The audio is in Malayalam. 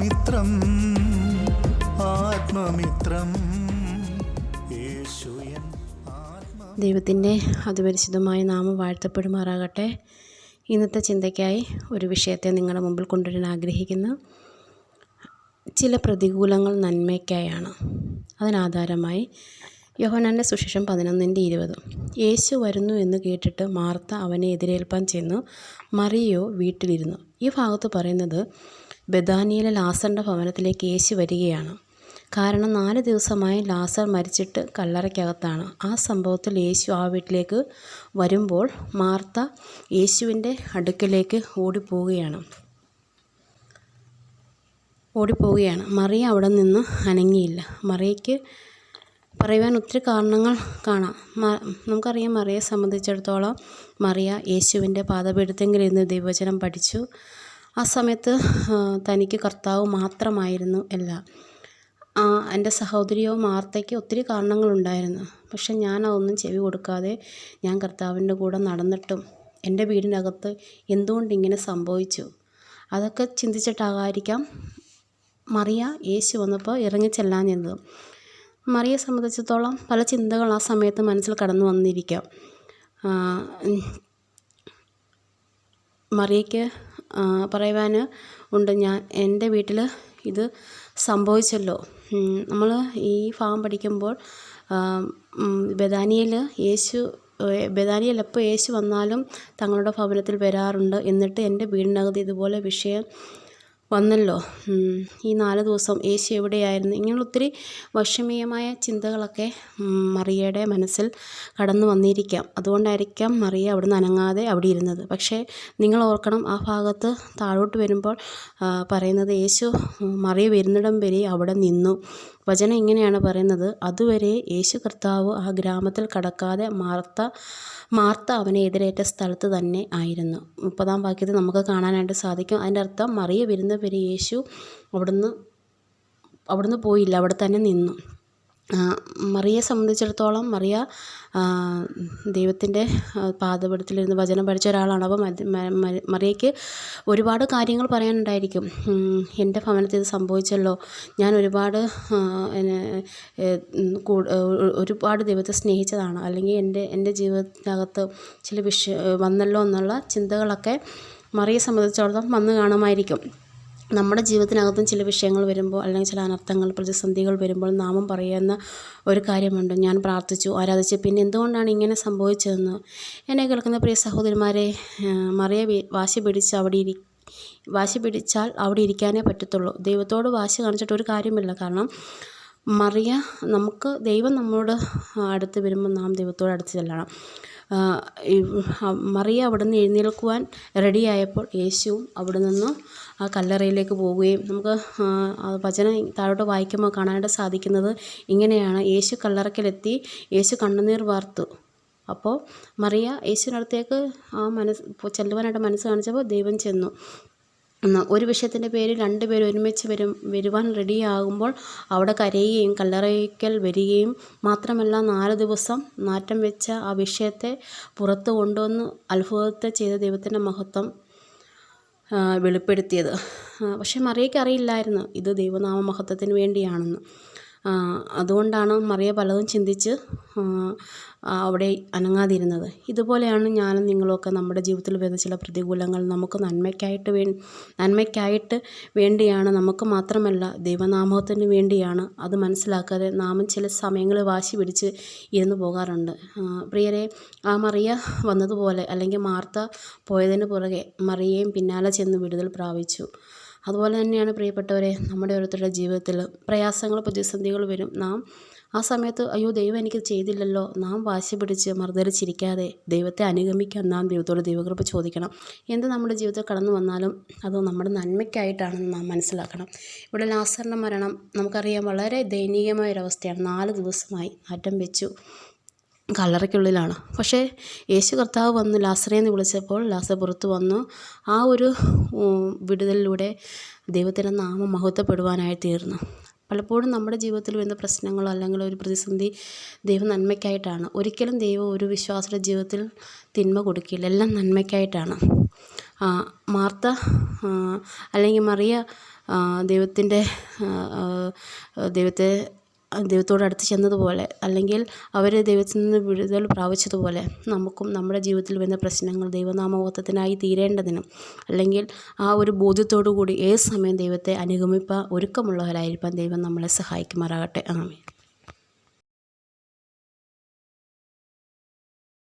ആത്മമിത്രം ആത്മമിത്രം. ദൈവത്തിന്റെ അതിപരിശുദ്ധമായ നാമം വാഴ്ത്തപ്പെടുമാറാകട്ടെ. ഇന്നത്തെ ചിന്തയ്ക്കായി ഒരു വിഷയത്തെ നിങ്ങളുടെ മുമ്പിൽ കൊണ്ടുവരാൻ ആഗ്രഹിക്കുന്നു. ചില പ്രതികൂലങ്ങൾ നന്മയ്ക്കായാണ്. അതിനാധാരമായി യോഹനാന്റെ സുശേഷം പതിനൊന്നിന്റെ ഇരുപത്. യേശു വരുന്നു എന്ന് കേട്ടിട്ട് മാർത്ത അവനെ എതിരേൽപ്പാൻ ചെന്നു. മറിയോ വീട്ടിലിരുന്നു. ഈ ഭാഗത്ത് പറയുന്നത് ബദാനിയിലെ ലാസറിന്റെ ഭവനത്തിലേക്ക് യേശു വരികയാണ്. കാരണം നാല് ദിവസമായി ലാസർ മരിച്ചിട്ട് കല്ലറയ്ക്കകത്താണ്. ആ സംഭവത്തിൽ യേശു ആ വീട്ടിലേക്ക് വരുമ്പോൾ മാർത്ത യേശുവിന്റെ അടുക്കലേക്ക് ഓടിപ്പോവുകയാണ്. ഓടിപ്പോവുകയാണ്. മറിയ അവിടെ നിന്ന് അനങ്ങിയില്ല. മറിയയ്ക്ക് പറയുവാൻ ഒത്തിരി കാരണങ്ങൾ കാണാം. നമുക്കറിയാം മറിയെ സംബന്ധിച്ചിടത്തോളം മറിയ യേശുവിന്റെ പാദപീഠത്തെങ്കിലിരുന്ന് ദൈവവചനം പഠിച്ചു. ആ സമയത്ത് തനിക്ക് കർത്താവ് മാത്രമായിരുന്നു എല്ലാം. എന്റെ സഹോദരിയോ മാർത്തയ്ക്ക് ഒത്തിരി കാരണങ്ങളുണ്ടായിരുന്നു. പക്ഷെ ഞാൻ അതൊന്നും ചെവി കൊടുക്കാതെ ഞാൻ കർത്താവിന്റെ കൂടെ നടന്നിട്ടും എന്റെ വീടിനകത്ത് എന്തുകൊണ്ട് ഇങ്ങനെ സംഭവിച്ചു? അതൊക്കെ ചിന്തിച്ചിട്ടാകാതിരിക്കാം മറിയ യേശു വന്നപ്പോൾ ഇറങ്ങിച്ചെല്ലാൻ ചെന്നത് മറിയെ സംബന്ധിച്ചിടത്തോളം പല ചിന്തകൾ ആ സമയത്ത് മനസ്സിൽ കടന്നു വന്നിരിക്കാം. മറിയയ്ക്ക് പറയുവാൻ ഉണ്ട് ഞാൻ എന്റെ വീട്ടിൽ ഇത് സംഭവിച്ചല്ലോ. നമ്മൾ ഈ ഫാം പഠിക്കുമ്പോൾ ബദാനിയിൽ യേശു ബദാനിയിൽ എപ്പോൾ യേശു വന്നാലും തങ്ങളുടെ ഭവനത്തിൽ വരാറുണ്ട്. എന്നിട്ട് എന്റെ വീടിനകത്ത് ഇതുപോലെ വിഷയം വന്നല്ലോ. ഈ നാല് ദിവസം യേശു എവിടെയായിരുന്നു? ഇങ്ങനെയുള്ള ഒത്തിരി വശമീയമായ ചിന്തകളൊക്കെ മറിയയുടെ മനസ്സിൽ കടന്നു വന്നിരിക്കാം. അതുകൊണ്ടായിരിക്കാം മറിയ അവിടുന്ന് അനങ്ങാതെ അവിടെ ഇരുന്നത്. പക്ഷേ നിങ്ങൾ ഓർക്കണം ആ ഭാഗത്ത് താഴോട്ട് വരുമ്പോൾ പറയുന്നത് യേശു മറിയ വരുന്നിടം വരെ അവിടെ നിന്നു. വചനം ഇങ്ങനെയാണ് പറയുന്നത്. അതുവരെ യേശു കർത്താവ് ആ ഗ്രാമത്തിൽ കടക്കാതെ മാർത്ത മാർത്ത അവനെ എതിരേറ്റ സ്ഥലത്ത് തന്നെ ആയിരുന്നു. മുപ്പതാം വാക്യത്തിൽ നമുക്ക് കാണാനായിട്ട് സാധിക്കും. അതിന്റെ അർത്ഥം മറിയ വരുന്നവരെ യേശു അവിടുന്ന് അവിടുന്ന് പോയില്ല അവിടെ തന്നെ നിന്നു. മറിയെ സംബന്ധിച്ചിടത്തോളം മറിയ ദൈവത്തിന്റെ പാദപടത്തിലിരുന്ന് വചനം പഠിച്ച ഒരാളാണ്. അപ്പോൾ മറിയയ്ക്ക് ഒരുപാട് കാര്യങ്ങൾ പറയാനുണ്ടായിരിക്കും. എന്റെ ഭവനത്തിൽ ഇത് സംഭവിച്ചല്ലോ. ഞാൻ ഒരുപാട് ഒരുപാട് ദൈവത്തെ സ്നേഹിച്ചതാണ്. അല്ലെങ്കിൽ എന്റെ എന്റെ ജീവിതത്തിനകത്ത് ചില വിഷ വന്നല്ലോ എന്നുള്ള ചിന്തകളൊക്കെ മറിയെ സംബന്ധിച്ചിടത്തോളം വന്ന് കാണുമായിരിക്കും. നമ്മുടെ ജീവിതത്തിനകത്തും ചില വിഷയങ്ങൾ വരുമ്പോൾ അല്ലെങ്കിൽ ചില അനർത്ഥങ്ങൾ പ്രതിസന്ധികൾ വരുമ്പോൾ നാമം പറയുന്ന ഒരു കാര്യമുണ്ട്. ഞാൻ പ്രാർത്ഥിച്ചു ആരാധിച്ചു. പിന്നെ എന്തുകൊണ്ടാണ് ഇങ്ങനെ സംഭവിച്ചതെന്ന്? എന്നെ കേൾക്കുന്ന പ്രിയ സഹോദരിമാരെ മറിയ വാശി പിടിച്ച് അവിടെ ഇരി വാശി പിടിച്ചാൽ അവിടെ ഇരിക്കാനേ പറ്റത്തുള്ളൂ. ദൈവത്തോട് വാശി കാണിച്ചിട്ട് ഒരു കാര്യമില്ല. കാരണം മറിയ നമുക്ക് ദൈവം നമ്മളോട് അടുത്ത് വരുമ്പോൾ നാം ദൈവത്തോട് അടുത്ത് ചെല്ലണം. മറിയ അവിടെ നിന്ന് എഴുന്നേൽക്കുവാൻ റെഡിയായപ്പോൾ യേശുവും അവിടെ നിന്ന് ആ കല്ലറയിലേക്ക് പോവുകയും നമുക്ക് വചനം താഴോട്ട് വായിക്കുമ്പോൾ കാണാനായിട്ട് സാധിക്കുന്നത് ഇങ്ങനെയാണ്. യേശു കല്ലറയ്ക്കലെത്തി യേശു കണ്ണുനീർ വാർത്തു. അപ്പോൾ മറിയ യേശുവിനടുത്തേക്ക് ആ മനസ്സ് ചെല്ലുവാനായിട്ട് മനസ്സ് കാണിച്ചപ്പോൾ ദൈവം ചെന്നു. ഒരു വിഷയത്തിന്റെ പേരിൽ രണ്ടുപേരും ഒരുമിച്ച് വരും വരുവാൻ റെഡിയാകുമ്പോൾ അവിടെ കരയുകയും കല്ലറയ്ക്കൽ വരികയും മാത്രമല്ല നാല് ദിവസം നാറ്റം വെച്ച ആ വിഷയത്തെ പുറത്ത് കൊണ്ടുവന്ന് അത്ഭുതത്തെ ചെയ്ത ദൈവത്തിന്റെ മഹത്വം വെളിപ്പെടുത്തിയത്. പക്ഷെ മറിയയ്ക്ക് അറിയില്ലായിരുന്നു ഇത് ദൈവനാമ മഹത്വത്തിന് വേണ്ടിയാണെന്ന്. അതുകൊണ്ടാണ് മറിയ പലതും ചിന്തിച്ച് അവിടെ അനങ്ങാതിരുന്നത്. ഇതുപോലെയാണ് ഞാനും നിങ്ങളൊക്കെ നമ്മുടെ ജീവിതത്തിൽ വരുന്ന ചില പ്രതികൂലങ്ങൾ. നമുക്ക് നന്മയ്ക്കായിട്ട് വേ നന്മയ്ക്കായിട്ട് വേണ്ടിയാണ്. നമുക്ക് മാത്രമല്ല ദൈവനാമത്തിന് വേണ്ടിയാണ്. അത് മനസ്സിലാക്കാതെ നാമം ചില സമയങ്ങളിൽ വാശി പിടിച്ച് ഇരുന്ന് പോകാറുണ്ട്. പ്രിയരെ ആ മറിയ വന്നതുപോലെ അല്ലെങ്കിൽ മാർത്ത പോയതിന് പുറകെ മറിയയും പിന്നാലെ ചെന്ന് വിടുതൽ പ്രാപിച്ചു. അതുപോലെ തന്നെയാണ് പ്രിയപ്പെട്ടവരെ നമ്മുടെ ഓരോരുത്തരുടെ ജീവിതത്തിൽ പ്രയാസങ്ങൾ പ്രതിസന്ധികൾ വരും. നാം ആ സമയത്ത് അയ്യോ ദൈവം എനിക്ക് ചെയ്തില്ലല്ലോ. നാം വാശി പിടിച്ച് മർദ്ദരിച്ചിരിക്കാതെ ദൈവത്തെ അനുഗമിക്കാൻ നാം ദൈവത്തോട് ദൈവകൃപ ചോദിക്കണം. എന്ത് നമ്മുടെ ജീവിതത്തിൽ കടന്നു വന്നാലും അത് നമ്മുടെ നന്മയ്ക്കായിട്ടാണെന്ന് നാം മനസ്സിലാക്കണം. ഇവിടെ ലാസറിന്റെ മരണം നമുക്കറിയാം വളരെ ദയനീയമായ ഒരവസ്ഥയാണ് നാല് ദിവസമായി നാറ്റം വെച്ചു. കല്ലറയ്ക്കുള്ളിലാണ്. പക്ഷേ യേശു കർത്താവ് വന്ന് ലാസറേന്ന് വിളിച്ചപ്പോൾ ലാസർ പുറത്ത് വന്നു. ആ ഒരു വിടുതലിലൂടെ ദൈവത്തിന്റെ നാമം മഹത്വപ്പെടുവാനായി തീർന്നു. പലപ്പോഴും നമ്മുടെ ജീവിതത്തിൽ വരുന്ന പ്രശ്നങ്ങളോ അല്ലെങ്കിൽ ഒരു പ്രതിസന്ധി ദൈവം നന്മയ്ക്കായിട്ടാണ്. ഒരിക്കലും ദൈവം ഒരു വിശ്വാസിയുടെ ജീവിതത്തിൽ തിന്മ കൊടുക്കില്ല. എല്ലാം നന്മയ്ക്കായിട്ടാണ്. മാർത്ത അല്ലെങ്കിൽ മറിയ ദൈവത്തിന്റെ ദൈവത്തെ ദൈവത്തോട് അടുത്ത് ചെന്നതുപോലെ അല്ലെങ്കിൽ അവർ ദൈവത്തിൽ നിന്ന് വിടുതൽ പ്രാപിച്ചതുപോലെ നമുക്കും നമ്മുടെ ജീവിതത്തിൽ വരുന്ന പ്രശ്നങ്ങൾ ദൈവനാമബോധത്തിനായി തീരേണ്ടതിനും അല്ലെങ്കിൽ ആ ഒരു ബോധ്യത്തോടു കൂടി ഏത് സമയം ദൈവത്തെ അനുഗമിപ്പാൻ ഒരുക്കമുള്ളവരായിരിക്കാൻ ദൈവം നമ്മളെ സഹായിക്കുമാറാകട്ടെ. ആമേൻ.